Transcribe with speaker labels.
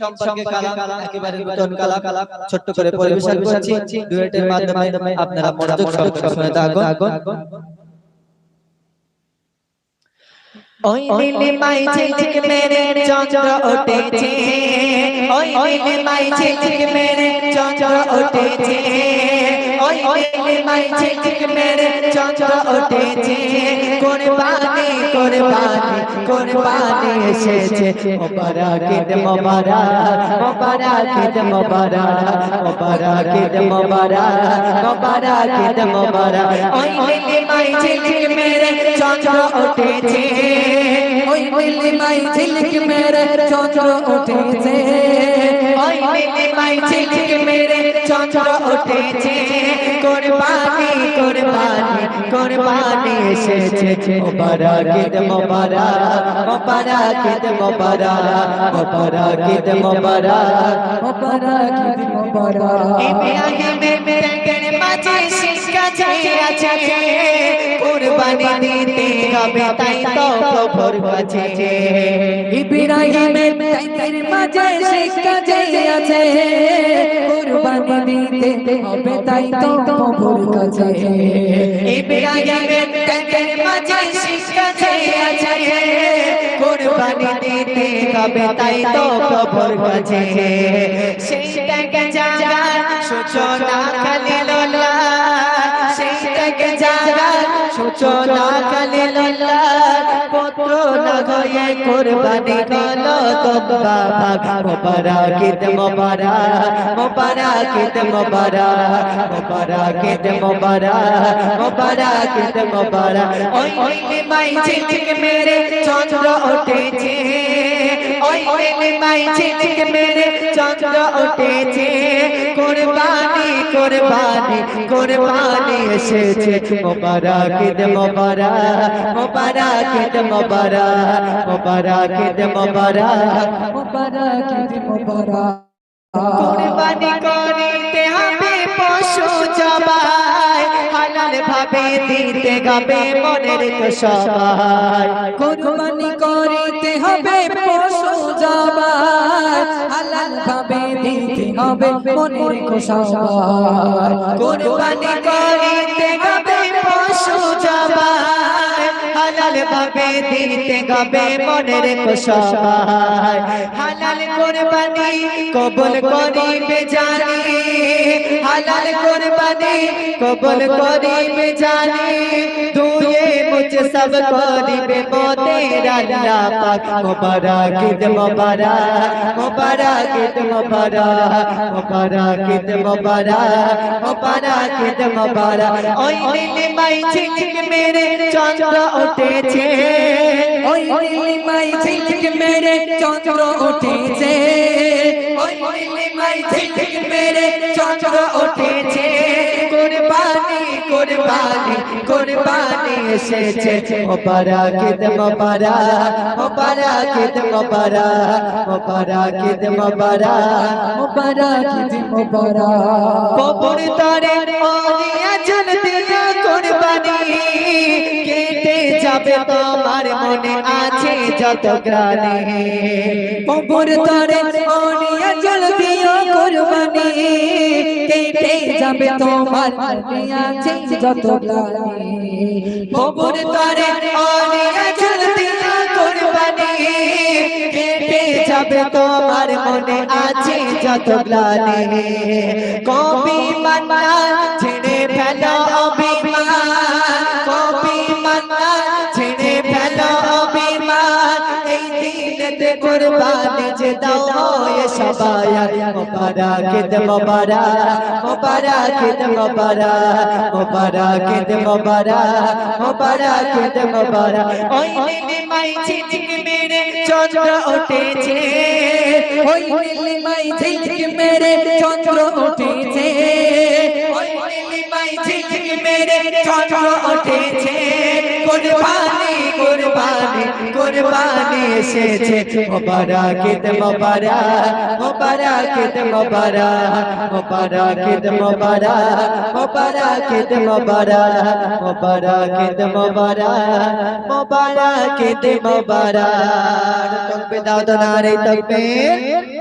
Speaker 1: সম্পর্কে কালাম একেবারে নতুন কালাম ছোট্ট করে পরিবেশন করছি। ডুয়েটের মাধ্যমে আপনারা মনোযোগ সহকারে শুনে থাকুন।
Speaker 2: ওই নীলে ঝিলঝিল মেরে চন্দ্র উঠেছে ওই নীলে ঝিলঝিল মেরে চন্দ্র উঠেছে মেরে চন্দ্র উঠেছে। কুরবানি কুরবানি কুরবানি এসেছে। মোবারকিত মোবারক মোবারকিত মোবারক মোবারকিত মোবারক। মোবারকিত মোবারক ওই নীলে মাই ঝিলঝিল মেরে চন্দ্র উঠেছে। ওই নীলে মাই ঝিলঝিল মেরে মাই ঝিলঝিল মেরে চন্দ্র উঠেছে। কুরবানি কুরবানি কুরবানি এসেছে। মোবারকিত মোবারক মোবারকিত মোবারক মোবারকিত মোবারক মোবারকিত মোবারক। ইব্রাহিমের ব্যাগের মাঝে শিক্ষা আছে। কুরবানি দিতে হবে তাই তো প্রভুর কাছে
Speaker 3: ইব্রাহিমের ব্যাগের মাঝে শিক্ষা আছে। কুরবানি দিতে হবে তাই তো প্রভুর কাছে
Speaker 2: ইব্রাহিমের ব্যাগের মাঝে শিক্ষা আছে। কুরবানি দিতে হবে তাই তো প্রভুর কাছে সেইটাকে জাগা সূচনা খালিলুল্লাহ সূচনা খালিলুল্লাহ পুত্র না হয়ে কুরবানি করল তোমরা মোবারকিত মোবারক মোবারকিত মোবারক মোবারকিত মোবারক মোবারকিত মোবারক ওই ওই মাই ঝিলঝিল মেরে চন্দ্র উঠেছে। ওই ওই মাই ঝিলঝিল মেরে চন্দ্র উঠেছে। কুরবানি কুরবানি এসেছে মোবারকিত মোবারক মোবারকিত মোবারক মোবারকিত মোবারক
Speaker 3: মুবারকিত মুবারক।
Speaker 2: কুরবানি করিতে হবে পশু জবাই, হালাল ভাবে দিতে হবে মনের সবাই
Speaker 3: কুরবানি করিতে হবে পশু জবাই, হালাল ভাবে হবে মনের কোষাবাই
Speaker 2: কুরবানি করিতে হবে পশু জবাই। হালাল ভাবে দিতে হবে মনের সবাই হালাল কুরবানি কবুল করিবে জানি। হালাল কুরবানি কবুল করিবে জানি। দুয়ে মুঝ সব করিবে মোদের আল্লাহ পাক মুবারকিত মুবারক মুবারকিত মুবারক মুবারকিত মুবারক মুবারকিত মুবারক ওই নীল মাই ঝিলঝিল মেরে চন্দ্র উঠেছে
Speaker 3: ওই নীলি মাই ঝিলঝিল মেরে চন্দ্র উঠেছে
Speaker 2: ওই নীল মাই ঝিলঝিল মেরে চন্দ্র উঠেছে কুরবানি কুরবানি এসেছে। মুবারকিত, মুবারক মুবারকিত মুবারক মুবারকিত মুবারক
Speaker 3: মুবারকিত মুবারক।
Speaker 2: কবর তরে জল দিয়া কুরবানি, কেটে যাবে তোমার মনে আছে যত গ্রানি
Speaker 3: কবর তরে জল দিও কুরবানি কেটে যাবে তোমার মনে আছে যত গানি
Speaker 2: কবর তরে জল দিয়া কুরবানি। কেটে যাবে তোমার মনে আছে যত গ্লানি। কবি মান্না যে দাও এ সবাই মোবারকিত মোবারক মোবারকিত মোবারক মোবারকিত মোবারক মোবারকিত মোবারক ওই দিনে মাই ঝিঝিক মেরে চন্দ্র উঠেছে,
Speaker 3: ওই নীলি মাই ঝিলঝিল মেরে চন্দ্র উঠেছে,
Speaker 2: ওই নীলি মাই ঝিঝিক মেরে চন্দ্র উঠেছে। কুরবানি কুরবানি কুরবানি এসেছে। মোবারকিত মোবারক মোবারকিত মোবারক মোবারকিত মোবারক মোবারকিত মোবারক মোবারকিত মোবারক। মোবারকিত মোবারক তকবীর দাও তো নারে তকবীর।